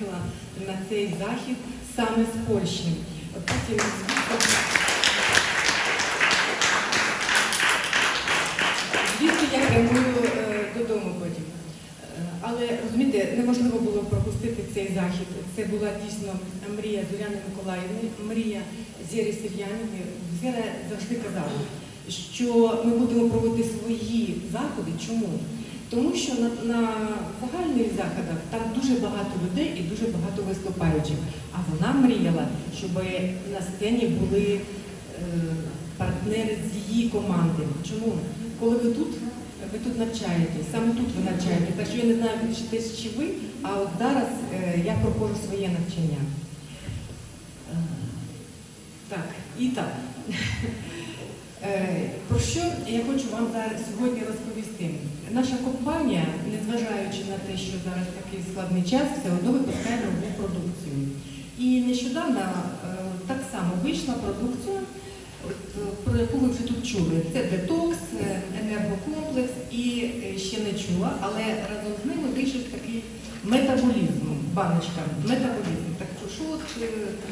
приїхала на цей захід саме з Польщі. От Потім звідти я прямую е, додому потім. Е, Але розумієте, неможливо було пропустити цей захід. Це була дійсно мрія Зоряни Миколаївни, мрія Зєри Сір'янівни. Зєра завжди казала, що ми будемо проводити свої заходи. Чому? Тому що на, на загальних заходах там дуже багато людей і дуже багато виступаючих. А вона мріяла, щоб на сцені були е, партнери з її команди. Чому? Коли ви тут, ви тут навчаєтесь, саме тут ви навчаєтесь. Так що я не знаю, вчитесь чи ви, а от зараз е, я проходжу своє навчання. Е, Так, і так. Е, Про що я хочу вам зараз сьогодні розповісти? Наша компанія, незважаючи на те, що зараз такий складний час, все одно випускає нову продукцію. І нещодавно е, так само вийшла продукція, е, про яку ви вже тут чули. Це детокс, енергокомплекс і ще не чула, але разом з ними вийшов такий метаболізм, баночка, метаболізм. Так що, що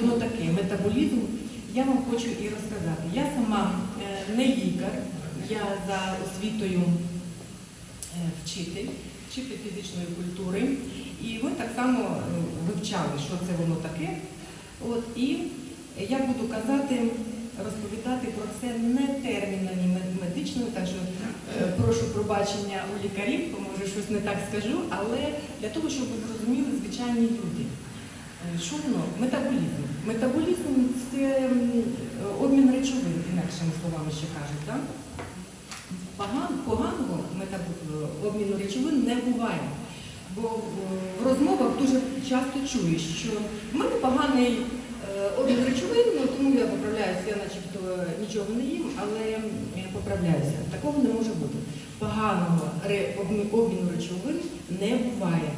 воно таке, метаболізм, я вам хочу і розказати. Я сама е, не лікар, я за освітою е, вчитель, вчитель фізичної культури. І ми так само е, вивчали, що це воно таке. От, і я буду казати, розповідати про це не термінами мед- медичними, так що прошу пробачення у лікарів, бо може щось не так скажу, але для того, щоб ви зрозуміли звичайні люди. Е, Що воно? Метаболізм. Метаболізм це обмін речовин, інакшими словами ще кажуть. Так? Поган, поганого обміну речовин не буває. Бо е, в розмовах дуже часто чуєш, що в мене поганий е, обмін речовин, ну, тому я поправляюся, я начебто нічого не їм, але я поправляюся. Такого не може бути. Поганого обміну речовин не буває.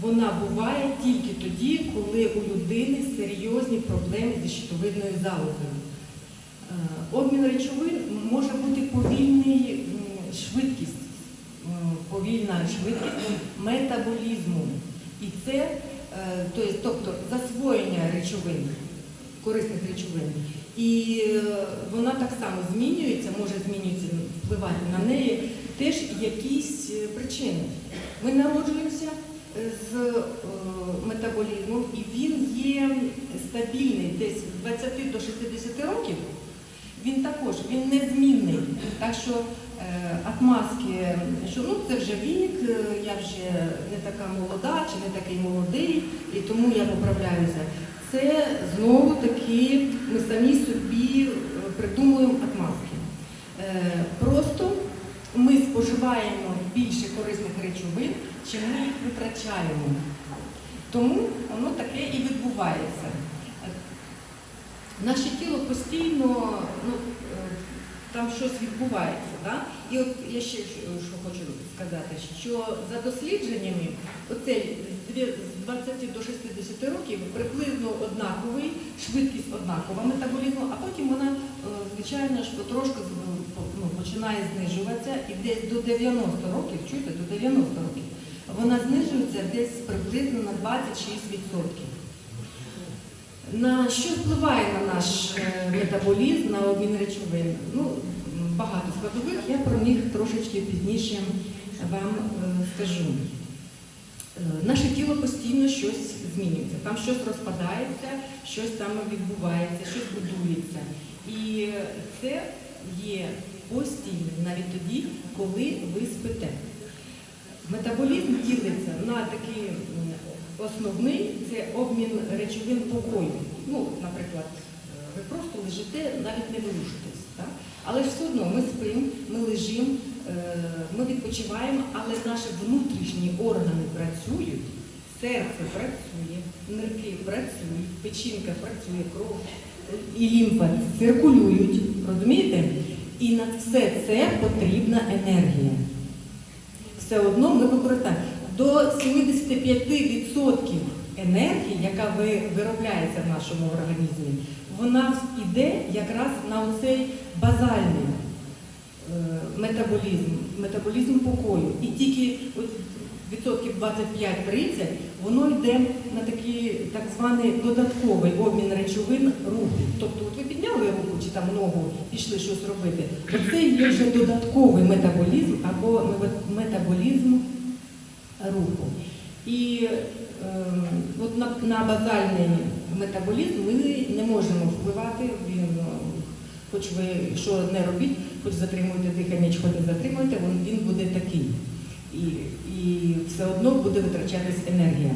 Вона буває тільки тоді, коли у людини серйозні проблеми зі щитовидною залозою. Е, Обмін речовин може бути повільний швидкість, повільна швидкість метаболізму. І це, е, тобто засвоєння речовин, корисних речовин. І е, вона так само змінюється, може змінюється, впливати на неї теж якісь причини. Ми народжуємося з е, метаболізмом, і він є стабільний десь з 20 до 60 років. Він також він незмінний. Так що е, отмазки, що ну це вже вік, е, я вже не така молода чи не такий молодий, і тому я поправляюся. Це знову таки ми самі собі е, придумуємо отмазки. Е, просто ми споживаємо більше корисних речовин, чим ми їх витрачаємо. Тому воно таке і відбувається. Наше тіло постійно, ну, е, там щось відбувається. Да? І от я ще що хочу сказати, що за дослідженнями, оцей з 20 до 60 років приблизно однаковий, швидкість однакова метаболізму, а потім вона, е, звичайно ж, потрошку з- ну, починає знижуватися і десь до 90 років, чуєте, до 90 років, вона знижується десь приблизно на 26%. На що впливає на наш е, метаболізм, на обмін речовин? Ну, багато складових, я про них трошечки пізніше вам е, скажу. Е, Наше тіло постійно щось змінюється, там щось розпадається, щось там відбувається, щось будується. І це є постійно навіть тоді, коли ви спите. Метаболізм ділиться на такий основний це обмін речовин покою. Ну, наприклад, е, ви просто лежите, навіть не вирушитесь. Так? Але все одно ми спимо, ми лежимо, е, ми відпочиваємо, але наші внутрішні органи працюють, серце працює, нирки працюють, печінка працює, кров і лімфа циркулюють, розумієте? І на все це потрібна енергія все одно ми використаємо. До 75% енергії, яка виробляється в нашому організмі, вона йде якраз на оцей базальний е, метаболізм, метаболізм покою. І тільки відсотків 25-30 воно йде на такий так званий додатковий обмін речовин руху. Тобто, от ви підняли руку чи там ногу, пішли щось робити. Це є вже додатковий метаболізм або метаболізм руху. І е, от на, на базальний метаболізм ми не можемо впливати. Він, е, хоч ви що не робіть, хоч затримуєте дихання, хоч не затримуєте, він, він буде такий. І, і все одно буде витрачатись енергія.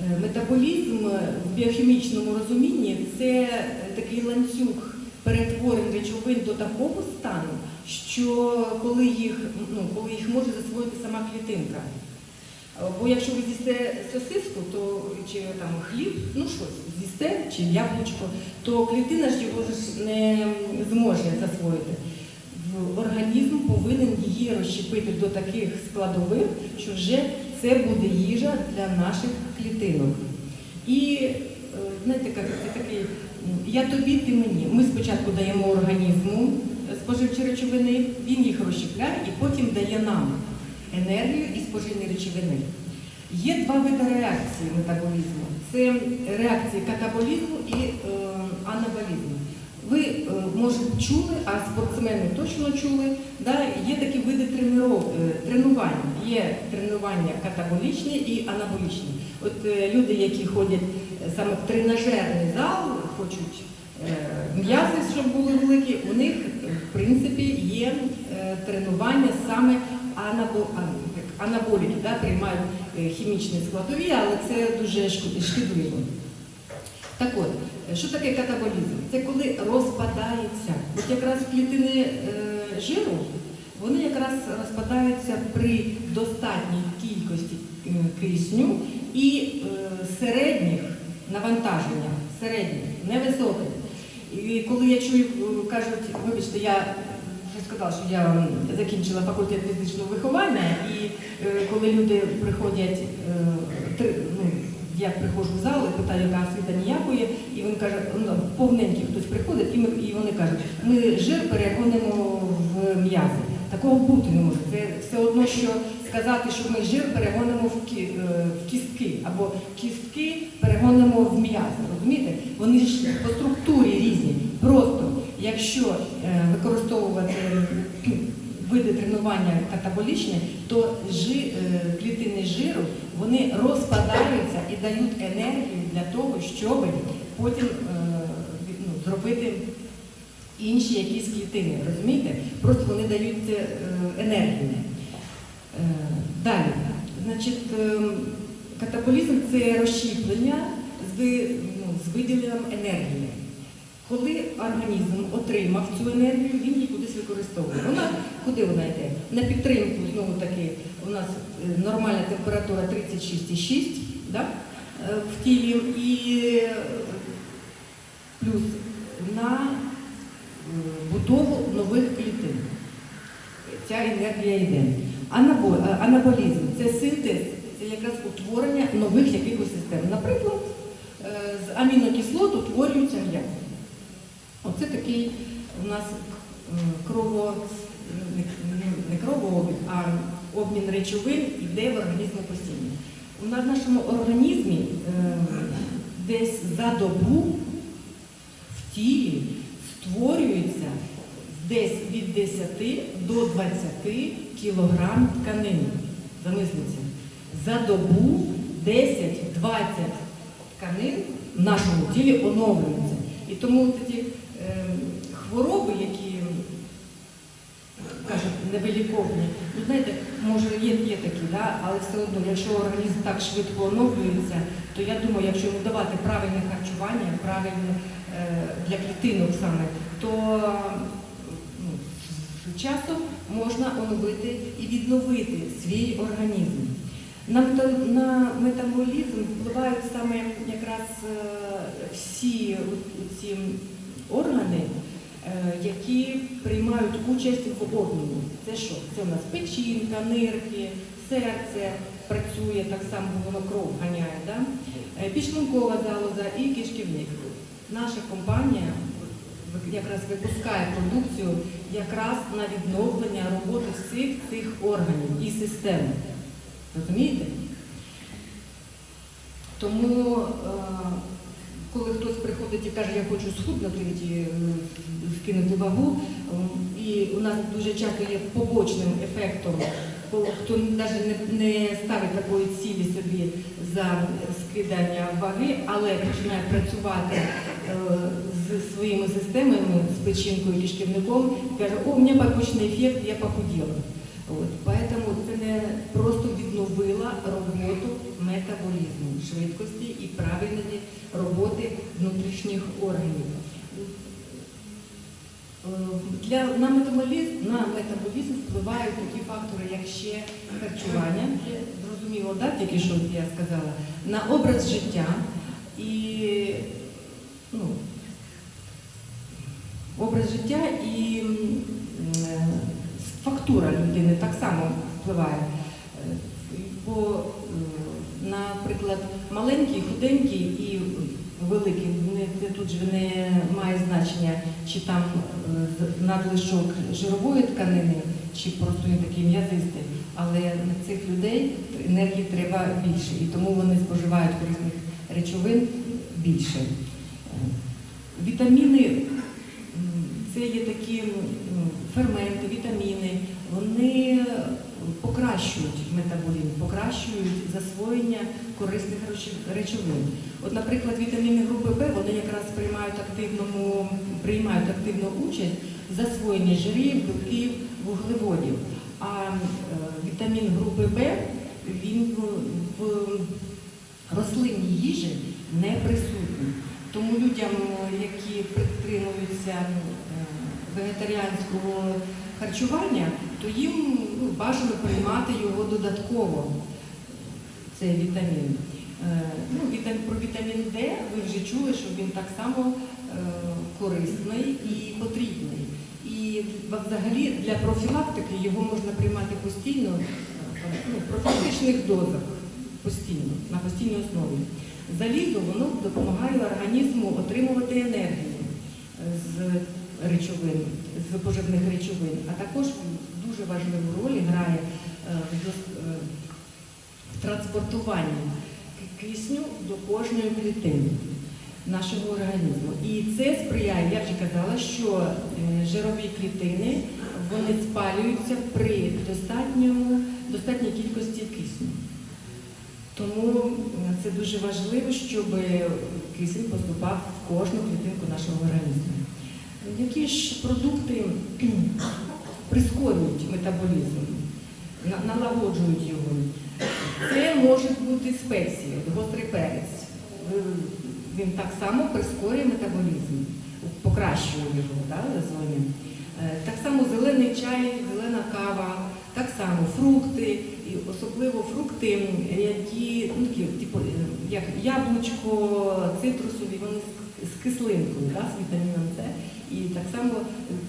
Е, Метаболізм в біохімічному розумінні це е, такий ланцюг перетворень речовин до такого стану, що коли їх, ну, коли їх може засвоїти сама клітинка. Е, Бо якщо ви з'їсте сосиску, то чи там хліб, ну щось з'їсте, чи яблучко, то клітина ж його не зможе засвоїти. Організм повинен її розщепити до таких складових, що вже це буде їжа для наших клітинок. І е, знаєте, як такий я тобі, ти мені. Ми спочатку даємо організму е, споживчі речовини, він їх розщепляє і потім дає нам енергію і споживні речовини. Є два види реакції метаболізму. Це реакції катаболізму і е, анаболізму. Ви, е, може, чули, а спортсмени точно чули, да, є такі види тренувань. тренувань. Є тренування катаболічні і анаболічні. От е, люди, які ходять е, саме в тренажерний зал, хочуть е, м'язи, щоб були великі, у них, е, в принципі, є е, тренування саме анабо, анаболіки, да, приймають е, хімічні складові, але це дуже шкідливо. Так от, що таке катаболізм? Це коли розпадається. От якраз клітини е, жиру, вони якраз розпадаються при достатній кількості е, кисню і е, середніх навантаженнях, середніх, невисоких. І коли я чую, е, кажуть, вибачте, я вже сказала, що я закінчила факультет фізичного виховання, і е, коли люди приходять, е, три- ну, я приходжу в зал і питаю, яка освіта ніякої, і він каже, ну, повненький хтось приходить, і, ми, і вони кажуть, ми жир перегонимо в м'язи. Такого бути не може. Це все одно, що сказати, що ми жир перегонимо в, кі, е, в кістки, або кістки перегонимо в м'язи. Розумієте? Вони ж по структурі різні. Просто якщо е, використовувати види тренування катаболічні, то жи, е, клітини жиру вони розпадаються і дають енергію для того, щоб потім е, ну, зробити інші якісь клітини. Розумієте? Просто вони дають е, енергію. Далі, значить, катаболізм це розщіплення з, ну, з виділенням енергії. Коли організм отримав цю енергію, він її кудись використовує. Вона куди вона йде? На підтримку, знову таки, у нас е, нормальна температура 36,6 да? е, в тілі і е, плюс на будову нових клітин. Ця енергія йде. Анаболізм це синтез, це якраз утворення нових якихось систем. Наприклад, з амінокислот утворюється м'яко. Оце такий у нас крово, не, кровообіг, а обмін речовин йде в організмі постійно. В нашому організмі е, десь за добу в тілі створюється десь від 10 до 20 кілограм тканини. Замисліться. За добу 10-20 тканин в нашому тілі оновлюються. І тому е, хвороби, які кажуть, невиліковні, ну знаєте, може є, є такі, да? але все одно, якщо організм так швидко оновлюється, то я думаю, якщо йому давати правильне харчування, правильне е, для клітинок саме, то ну, часом можна оновити і відновити свій організм. На, на метаболізм впливають саме якраз е, всі ці органи, які приймають участь в обміні. Це що? Це у нас печінка, нирки, серце, працює так само воно кров ганяє. Да? Е, Підшлункова залоза і кишківник. Наша компанія якраз випускає продукцію якраз на відновлення роботи всіх цих органів і систем. Розумієте? Тому, е, коли хтось приходить і каже, я хочу схуднути, е, скинути вагу, е, і у нас дуже часто є побочним ефектом, хто навіть не, ставить такої цілі собі за скидання ваги, але починає працювати е, з своїми системами, з печінкою і кишківником, каже, о, у мене побочний ефект, я похуділа. От, поэтому це не просто відновила роботу метаболізму, швидкості і правильної роботи внутрішніх органів. Е, Для, на, метаболізм, на метаболізм впливають такі фактори, як ще харчування, зрозуміло, да, тільки що я сказала, на образ життя і ну, образ життя і е, фактура людини так само впливає. Е, Бо, наприклад, маленький, худенький і великий, це тут же не має значення, чи там е, надлишок жирової тканини, чи просто він такий м'язистий. Але на цих людей енергії треба більше, і тому вони споживають корисних речовин більше. Вітаміни це є такі ферменти, вітаміни, вони покращують метаболізм, покращують засвоєння корисних речовин. От, наприклад, вітаміни групи Б вони якраз приймають активному, приймають активну участь в засвоєнні жирів, білків, вуглеводів. А е, вітамін групи Б він в, рослинній їжі не присутній. Тому людям, які притримуються е, вегетаріанського харчування, то їм ну, бажано приймати його додатково, цей вітамін. Е, Ну, про вітамін Д ви вже чули, що він так само е, корисний і потрібний. І взагалі для профілактики його можна приймати постійно, е, ну, в профілактичних дозах, постійно, на постійній основі. Залізо воно допомагає організму отримувати енергію речовин, з поживних речовин, а також дуже важливу роль грає е, в е, транспортуванні кисню до кожної клітини нашого організму. І це сприяє, я вже казала, що е, жирові клітини вони спалюються при достатньому, достатній кількості кисню. Тому це дуже важливо, щоб кисень поступав в кожну клітинку нашого організму. Які ж продукти прискорюють метаболізм, налагоджують його? Це можуть бути спеції, гострий перець. Він так само прискорює метаболізм, покращує його да, зоні. Е, Так само зелений чай, зелена кава, так само фрукти, і особливо фрукти, які ну, типу, е, як яблучко, цитрусові, вони з- кислинкою, да, з вітаміном С. І так само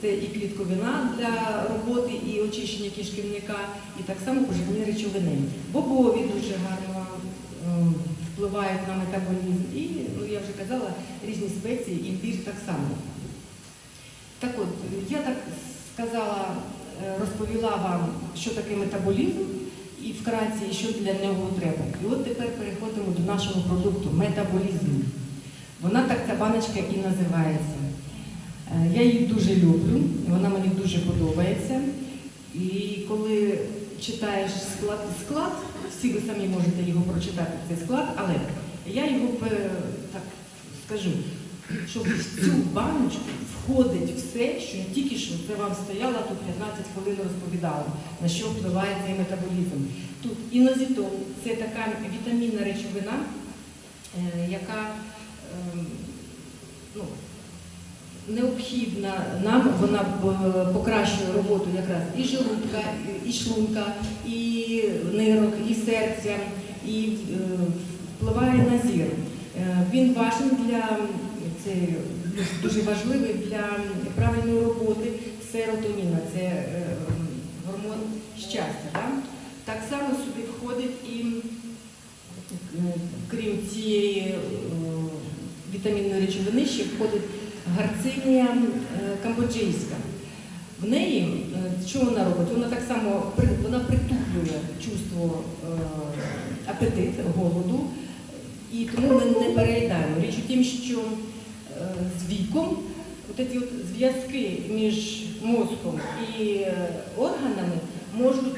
це і клітковина для роботи, і очищення кишківника, і так само поживні речовини. Бобові дуже гарно ем, впливають на метаболізм. І, ну я вже казала, різні спеції, імбір так само. Так от, я так сказала, розповіла вам, що таке метаболізм, і вкратці, і що для нього треба. І от тепер переходимо до нашого продукту метаболізм. Вона так ця баночка і називається. Е, Я її дуже люблю, вона мені дуже подобається. І коли читаєш склад, склад, всі ви самі можете його прочитати, цей склад, але я його так скажу, що в цю баночку входить все, що тільки що це вам стояла тут 15 хвилин розповідала, на що впливає цей метаболізм. Тут інозітол це така вітамінна речовина, е, яка ем, ну, необхідна нам, вона е, покращує роботу якраз і желудка, і шлунка, і нирок, і серця, і е, впливає на зір. Він важен для дуже важливий для правильної роботи серотоніна, це е, гормон щастя. Да? Так само сюди входить і крім цієї е, вітамінної речовини, ще входить гарцинія е, камбоджійська. В неї, що вона робить? Вона так само вона притуплює чувство апетит, голоду, і тому ми не переїдаємо. Річ у тім, що з віком ці от зв'язки між мозком і е, органами можуть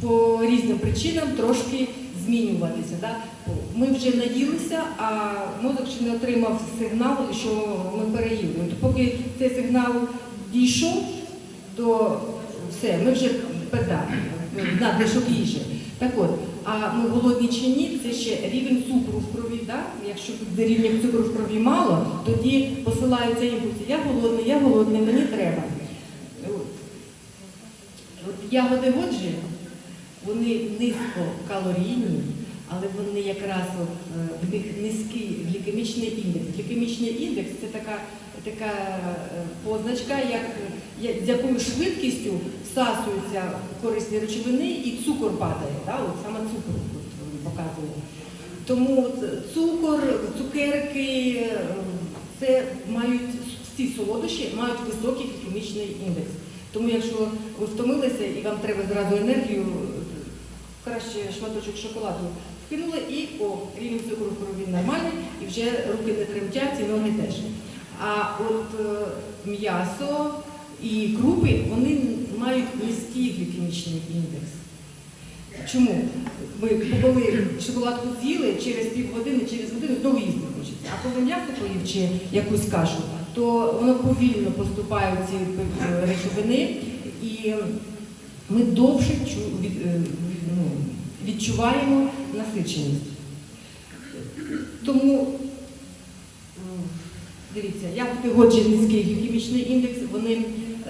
по різним причинам трошки змінюватися. Да? Ми вже наїлися, а мозок ще не отримав сигнал, що ми переїли. От поки цей сигнал дійшов, то все, ми вже педа, надлишок їжі. Так от, а ми голодні чи ні, це ще рівень цукру в крові. Да? Якщо буде рівня цукру в крові мало, тоді посилаються імпульси. Я голодний, я голодний, мені треба. От ягоди годжі, вони низькокалорійні, але вони якраз е, в них низький глікемічний індекс. Глікемічний індекс це така, така е, позначка, як, як- з якою швидкістю всасуються корисні речовини і цукор падає. Да? От саме цукор показує. Тому цукор, цукерки, е, це мають всі солодощі мають високий глікемічний індекс. Тому якщо ви втомилися і вам треба зразу енергію, краще шматочок шоколаду вкинули і о, рівень цукру в крові нормальний, і вже руки не тремтять, і ноги теж. А от е, м'ясо і крупи, вони мають низький глікемічний індекс. Чому? Ми побили шоколадку з'їли, через півгодини, через годину знову їсти хочеться. А коли м'ясо поїв чи якусь кашу, то воно повільно поступає в ці е, речовини, і ми довше чу- від- е, ну, відчуваємо насиченість. Тому дивіться, ягоди годжі низький глікемічний індекс, вони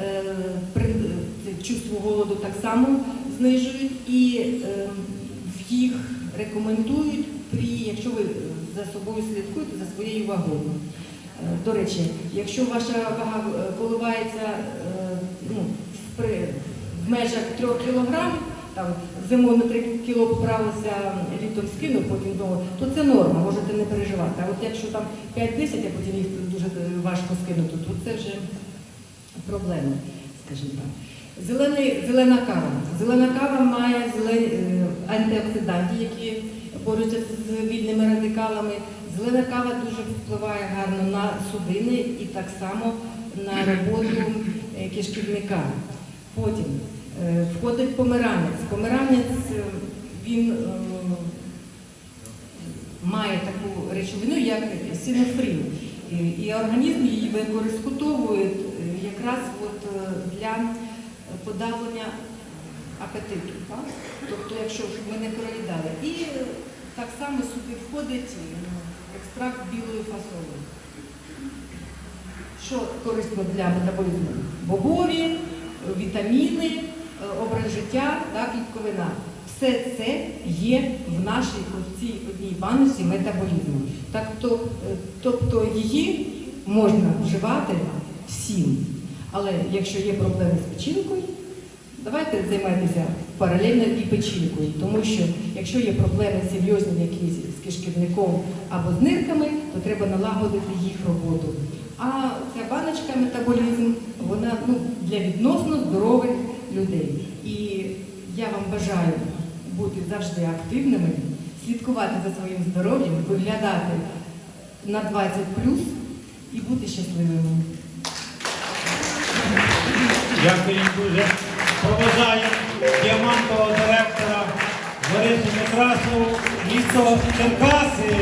е, чувство голоду так само знижують і е, їх рекомендують при, якщо ви за собою слідкуєте за своєю вагою. Е, До речі, якщо ваша вага е, коливається е, ну, в межах 3 кг, там зимою на 3 кг поправилися, літом скинув, потім вдома, то це норма, можете не переживати. А от якщо там 5-10, а потім їх дуже е, важко скинути, то це вже проблема, скажімо так. Зелений, зелена кава. Зелена кава має зелені, е, антиоксиданти, які борються з вільними радикалами. Зелена кава дуже впливає гарно на судини і так само на роботу е, кишківника. Потім входить помиранець. Помиранець е, він е, має таку речовину, як синофрин. І, організм її використовує е, якраз от, е, для подавлення апетиту. Так? Тобто, якщо ми не проїдали. І е, так само сюди входить е, екстракт білої фасоли. Що корисно для метаболізму? Бобові, е, вітаміни, е, образ життя та клітковина. Все це є в нашій цій одній баночці метаболізму. Так то, е, тобто її можна вживати всім. Але якщо є проблеми з печінкою, давайте займайтеся паралельно і печінкою, тому що якщо є проблеми серйозні якісь з кишківником або з нирками, то треба налагодити їх роботу. А ця баночка метаболізм, вона ну, для відносно здорових людей. І я вам бажаю бути завжди активними, слідкувати за своїм здоров'ям, виглядати на 20 і бути щасливими. Дякую дуже. Проважаємо діамантового директора Борису Некрасову, місто Черкаси.